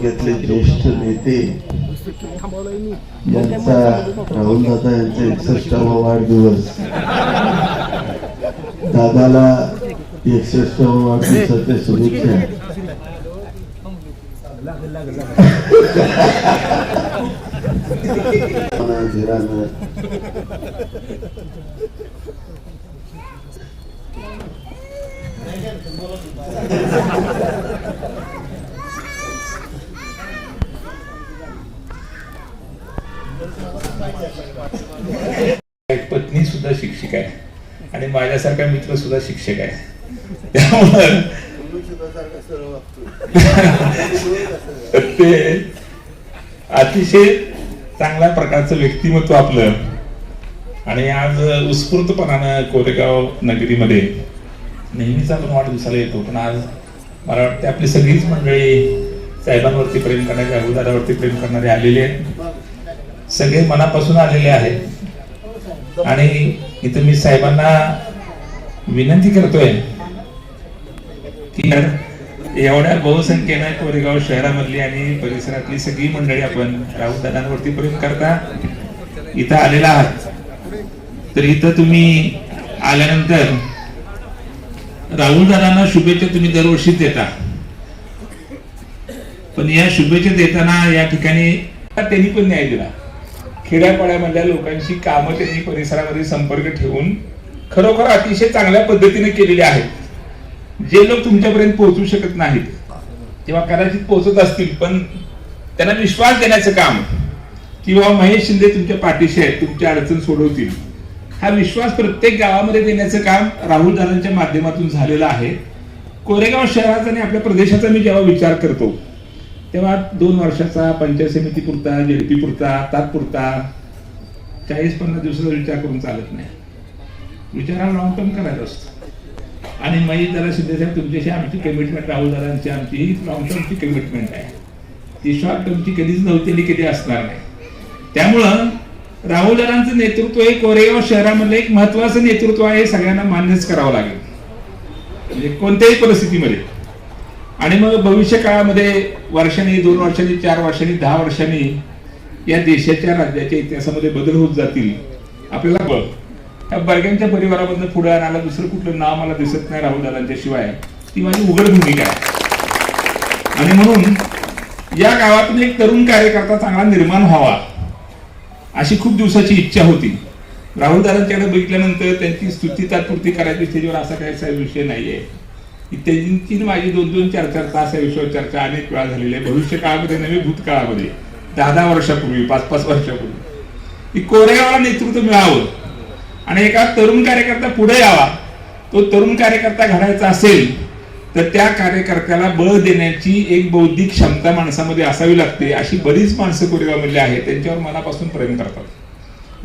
घेतले ज्येष्ठ नेते यांचा राहुल दादा यांचा एकसष्टावा वाढदिवस. दादाला एकसष्टावा वाढदिवसाच्या शुभेच्छा. पत्नी सुद्धा शिक्षिका आहे. आणि माझ्यासारखा मित्र सुद्धा शिक्षक आहे. त्यामुळं ते अतिशय चांगल्या प्रकारचं व्यक्तिमत्व आपलं. आणि आज उत्स्फूर्तपणानं कोरेगाव नगरीमध्ये नेहमीच आपण वाढदिवसाला येतो. पण आज मला वाटते आपली सगळीच मंडळी साहेबांवरती प्रेम करणारी अबुदारावरती प्रेम करणारे आलेली आहेत. सगळे मनापासून आलेले आहेत. आणि इथं मी साहेबांना विनंती करतोय की एवढ्या बहुसंख्येनं कोरेगाव शहरामधली आणि परिसरातली सगळी मंडळी आपण राहुल दादांवरती प्रेम करता इथं आलेला आहात. तर इथं तुम्ही आल्यानंतर राहुल दादांना शुभेच्छा तुम्ही दरवर्षी देता. पण या शुभेच्छा देताना या ठिकाणी त्यांनी पण न्याय दिला. खेड्यापाड्यामधल्या लोकांची कामं त्यांनी परिसरामध्ये संपर्क ठेवून खरोखर अतिशय चांगल्या पद्धतीने केलेले आहेत. जे लोक तुमच्यापर्यंत पोहोचू शकत नाहीत किंवा कदाचित पोहोचत असतील पण त्यांना विश्वास देण्याचं काम किंवा महेश शिंदे तुमच्या पाठीशी आहेत तुमच्या अडचण सोडवतील हा विश्वास प्रत्येक गावामध्ये देण्याचं काम राहुल दादांच्या माध्यमातून झालेलं आहे. कोरेगाव शहराचा आणि आपल्या प्रदेशाचा मी जेव्हा विचार करतो तेव्हा दोन वर्षाचा पंचायत समिती पुरता जेडपी पुरता तात्पुरता चाळीस पन्नास दिवसाचा विचार करून चालत नाही. विचाराला लॉंग टर्म करायचा असतो. आणि मग जरा शिंदे साहेब तुमच्याशी आमची कमिटमेंट राहुल दादांची आमची लॉंग टर्मची कमिटमेंट आहे. ती शॉर्ट टर्मची कधीच नव्हती आणि कधी असणार नाही. त्यामुळं राहुल दादांचं नेतृत्व हे कोरेगाव शहरामधलं एक महत्वाचं नेतृत्व आहे हे सगळ्यांना मान्यच करावं लागेल. म्हणजे कोणत्याही परिस्थितीमध्ये. आणि मग भविष्य काळामध्ये वर्षांनी दोन वर्षांनी चार वर्षांनी दहा वर्षांनी या देशाच्या राज्याच्या इतिहासामध्ये बदल होत जातील. आपल्याला बघ या बर्ग्यांच्या परिवारामधनं पुढे आणायला दुसरं कुठलं नाव मला दिसत नाही राहुल दादांच्या शिवाय. ती माझी उघड भूमिका आहे. आणि म्हणून या गावातून एक तरुण कार्यकर्ता चांगला निर्माण व्हावा अशी खूप दिवसाची इच्छा होती. राहुल दादांच्याकडे बघितल्यानंतर त्यांची स्तुती तात्पुरती करायची स्टेजवर असा काही विषय नाहीये. त्यांची माझी दोन दोन चार चार तास या विषयावर चर्चा अनेक वेळा झालेली आहे. भविष्य काळामध्ये नव्हे भूतकाळामध्ये. दहा दहा वर्षापूर्वी पाच पाच वर्षापूर्वी. की कोरेगावला नेतृत्व मिळावं. आणि एका तरुण कार्यकर्ता पुढे यावा. तो तरुण कार्यकर्ता घडायचा असेल तर त्या कार्यकर्त्याला बळ देण्याची एक बौद्धिक क्षमता माणसामध्ये असावी लागते अशी बरीच माणसं कोरेगावमधली आहेत. त्यांच्यावर मनापासून प्रेम करतात.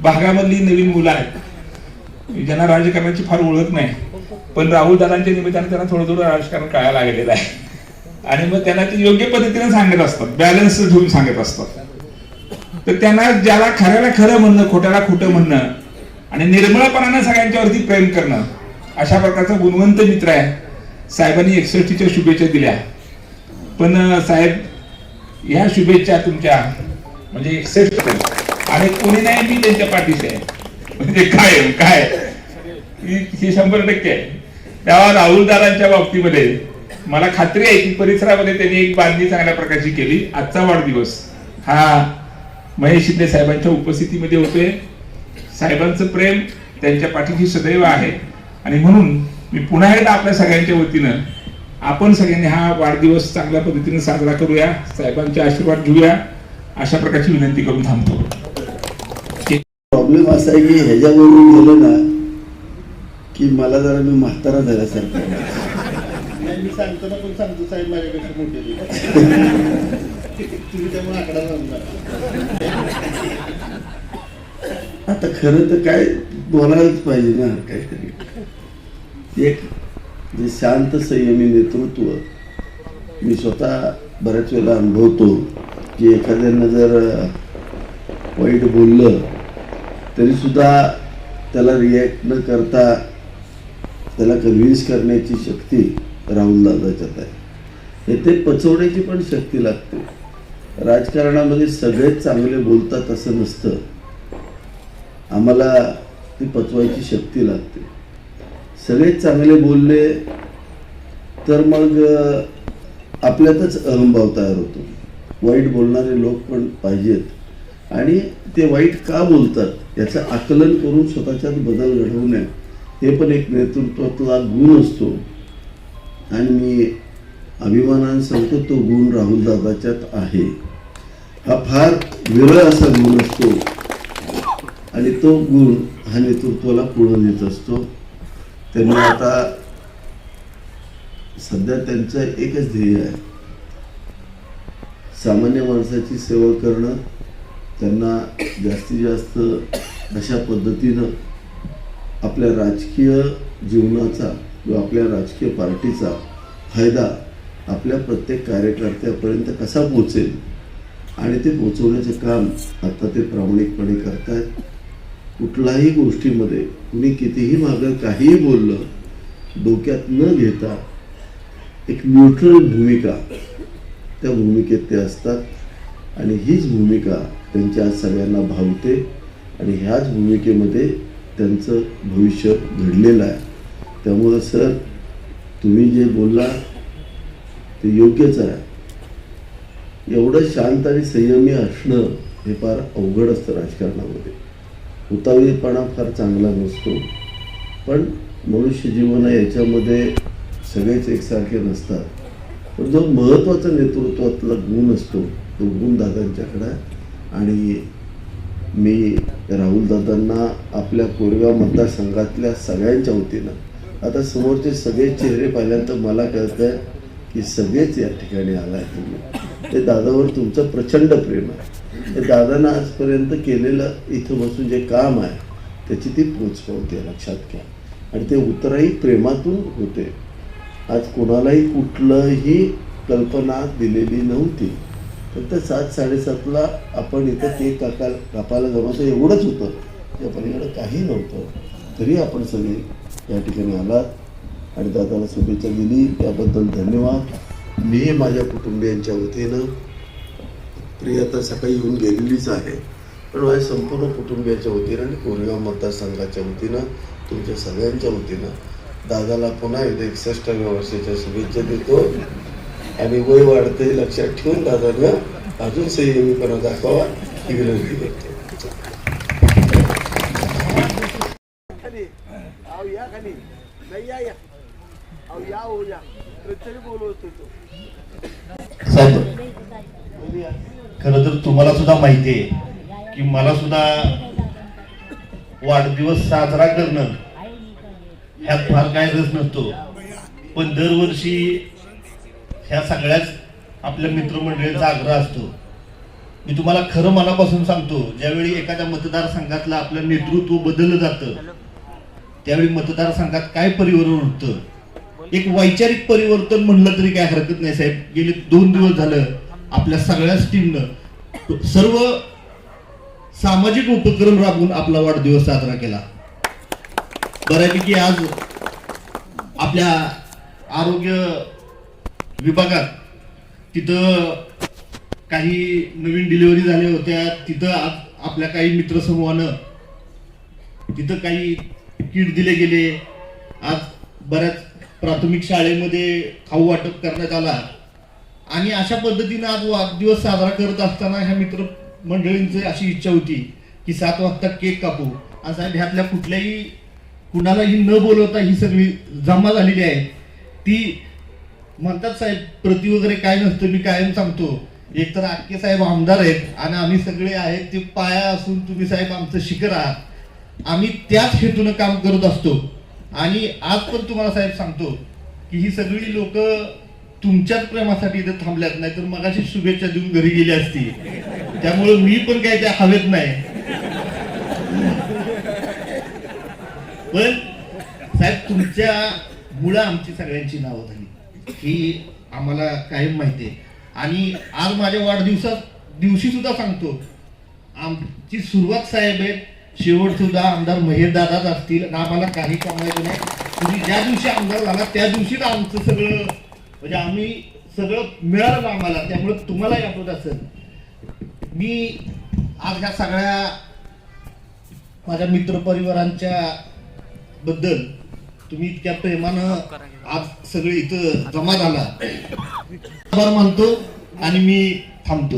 भागामधली नवीन मुलं आहेत. ज्यांना राजकारणाची फार ओळख नाही. पण राहुल दादांच्या निमित्ताने त्यांना थोडं थोडं राजकारण कळायला लागलेलं आहे. आणि मग त्यांना ते योग्य पद्धतीने सांगत असतात. बॅलन्स ठेवून सांगत असतात. तर त्यांना ज्याला खऱ्याला खरं म्हणणं खोट्याला खोटं म्हणणं आणि निर्मळपणानं सगळ्यांच्यावरती प्रेम करणं अशा प्रकारचा गुणवंत मित्र आहे. साहेबांनी एकसष्टीच्या शुभेच्छा दिल्या. पण साहेब ह्या शुभेच्छा तुमच्या म्हणजे एकसष्ट. आणि कोणी नाही मी त्यांच्या पाठीशी आहे. म्हणजे काय काय ही- शंभर टक्के आहे. तेव्हा राहुलदारांच्या बाबतीमध्ये मला खात्री आहे की परिसरामध्ये त्यांनी एक बांधणी चांगल्या प्रकारची केली. आजचा वाढदिवस हा महेश शिंदे साहेबांच्या उपस्थितीमध्ये होते साहेबांचं प्रेम त्यांच्या पाठीशी सदैव आहे. आणि म्हणून मी पुन्हा एकदा आपल्या सगळ्यांच्या वतीनं आपण सगळ्यांनी हा वाढदिवस चांगल्या पद्धतीने साजरा करूया. साहेबांचे आशीर्वाद घेऊया. अशा प्रकारची विनंती करून थांबतो. प्रॉब्लेम असा आहे की ह्याच्यावरून गेलं ना की मला जरा मी म्हातारा झाल्यासारखं. नाही मी सांगताना पण सांगतो साहेब माझ्यापेक्षा मोठे. तुम्ही त्यामुळे आकडा सांगणार आता खरं तर काय बोलायलाच पाहिजे ना काहीतरी एक जे शांत संयमी नेतृत्व मी स्वतः बऱ्याच वेळेला अनुभवतो की एखाद्यानं जर वाईट बोललं तरी सुद्धा त्याला रिॲक्ट न करता त्याला कन्व्हिन्स करण्याची शक्ती राहुल दादाच्यात आहे. हे ते पचवण्याची पण शक्ती लागते. राजकारणामध्ये सगळेच चांगले बोलतात असं नसतं. आम्हाला ती पचवायची शक्ती लागते. सगळेच चांगले बोलले तर मग आपल्यातच अहंभाव तयार होतो. वाईट बोलणारे लोक पण पाहिजेत. आणि ते वाईट का बोलतात याचं आकलन करून स्वतःच्यात बदल घडवणे ते पण एक नेतृत्वातला गुण असतो. आणि मी अभिमानाने सांगतो तो गुण राहुल दादाच्यात आहे. हा फार विरळ असा गुण असतो. आणि तो गुण हा नेतृत्वाला पुढे नेत असतो. त्यांना आता सध्या त्यांचं एकच ध्येय आहे. सामान्य माणसाची सेवा करणं त्यांना जास्तीत जास्त अशा पद्धतीनं आपल्या राजकीय जीवनाचा किंवा आपल्या राजकीय पार्टीचा फायदा आपल्या प्रत्येक कार्यकर्त्यापर्यंत कसा पोचेल आणि ते पोचवण्याचं काम आता ते प्रामाणिकपणे करतायत. कुठल्याही गोष्टीमध्ये कुणी कितीही मागं काहीही बोललं डोक्यात न घेता एक न्यूट्रल भूमिका त्या भूमिकेत ते असतात. आणि हीच भूमिका त्यांच्या सगळ्यांना भावते. आणि ह्याच भूमिकेमध्ये त्यांचं भविष्य घडलेलं आहे. त्यामुळं सर तुम्ही जे बोलला ते योग्यच आहे. एवढं शांत आणि संयमी असणं हे फार अवघड असतं राजकारणामध्ये. उतावीपणा फार चांगला नसतो. पण मनुष्य जीवन आहे याच्यामध्ये सगळेच एकसारखे नसतात. पण जो महत्त्वाचा नेतृत्वातला गुण असतो तो गुण दादांच्याकडे आणि मी राहुल दादांना आपल्या कोरेगाव मतदारसंघातल्या सगळ्यांच्या वतीनं आता समोरचे सगळे चेहरे पाहिल्यानंतर मला कळतं की सगळेच या ठिकाणी आलाय तुम्ही. ते दादावर तुमचं प्रचंड प्रेम आहे. ते दादानं आजपर्यंत केलेलं इथं बसून जे काम आहे त्याची ती पोच लक्षात घ्या. आणि ते उतरही प्रेमातून होते. आज कोणालाही कुठलंही कल्पना दिलेली नव्हती. फक्त सात साडेसातला आपण इथं ते काका कापायला जमायचं एवढंच होतं. त्या पलीकडं काही नव्हतं. तरी आपण सगळे या ठिकाणी आलात आणि दादाला शुभेच्छा दिली. त्याबद्दल धन्यवाद. मी माझ्या कुटुंबियांच्या वतीनं प्रियता सकाळी येऊन गेलेलीच आहे. पण माझ्या संपूर्ण कुटुंबियाच्या वतीनं आणि कोरेगाव मतदारसंघाच्या वतीनं तुमच्या सगळ्यांच्या वतीनं दादाला पुन्हा एकदा एकसष्टाव्या वर्षाच्या शुभेच्छा देतो. आणि वय वाढते लक्षात ठेवून दादानं अजून संयमीपणा दाखवावा ही विनंती करतो. हो साहेब खरं तर तुम्हाला सुद्धा माहिती आहे की मला सुद्धा वाढदिवस साजरा करणं ह्यात फार काय रस नसतो. पण दरवर्षी ह्या सगळ्याच आपल्या मित्रमंडळींचा आग्रह असतो. मी तुम्हाला खरं मनापासून सांगतो ज्यावेळी एखाद्या मतदारसंघातलं आपलं नेतृत्व बदललं जातं त्यावेळी मतदारसंघात काय परिवर्तन होतं? एक वैचारिक परिवर्तन म्हणलं तरी काय हरकत नाही साहेब. गेले दोन दिवस झालं आपल्या सगळ्याच टीमनं सर्व सामाजिक उपक्रम राबवून आपला वाढदिवस साजरा केला. बऱ्यापैकी आज आपल्या आरोग्य विभागात. तिथं काही नवीन डिलिव्हरी झाल्या होत्या. तिथं आज आपल्या काही मित्रसमूहानं तिथं काही किट दिले गेले. आज बऱ्याच प्राथमिक शाळेमध्ये खाऊ वाटप करण्यात आला. आणि अशा पद्धतीनं आज वाढदिवस साजरा करत असताना ह्या मित्र मंडळींची अशी इच्छा होती की सात वाजता केक कापू. आणि साहेब ह्यातल्या कुठल्याही कुणालाही न बोलवता ही सगळी जमा झालेली आहे. ती म्हणतात साहेब प्रति वगैरे काय नसतं मी कायम सांगतो. एकतर आटके साहेब आमदार आहेत आणि आम्ही सगळे आहेत ते पाया असून तुम्ही साहेब आमचं शिखर आहात. आम्ही त्याच हेतूनं काम करत असतो. आणि आज पण तुम्हाला साहेब सांगतो की ही सगळी लोक तुमच्याच प्रेमासाठी इथे थांबल्यात नाही तर मगाशी शुभेच्छा देऊन घरी गेली असती. त्यामुळे मी पण काय त्या हवेत नाही. पण साहेब तुमच्या मुळं आमची सगळ्यांची नावं झाली ही आम्हाला कायम माहिती आहे. आणि आज माझ्या वाढदिवसात दिवशी सुद्धा सांगतो आमची सुरुवात साहेब आहेत शेवट सुद्धा आमदार महेश दादाच असतील आणि आम्हाला काही कामायचं नाही. तुम्ही ज्या दिवशी आमदार झाला त्या दिवशीच आमचं सगळं म्हणजे आम्ही सगळं मिळालं आम्हाला त्यामुळे तुम्हालाही आठवत असेल. मी आज ह्या सगळ्या माझ्या मित्रपरिवारांच्या बद्दल तुम्ही इतक्या प्रेमानं आज सगळे इथं जमा झाला. आभार मानतो आणि मी थांबतो.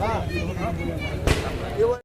Ah, eu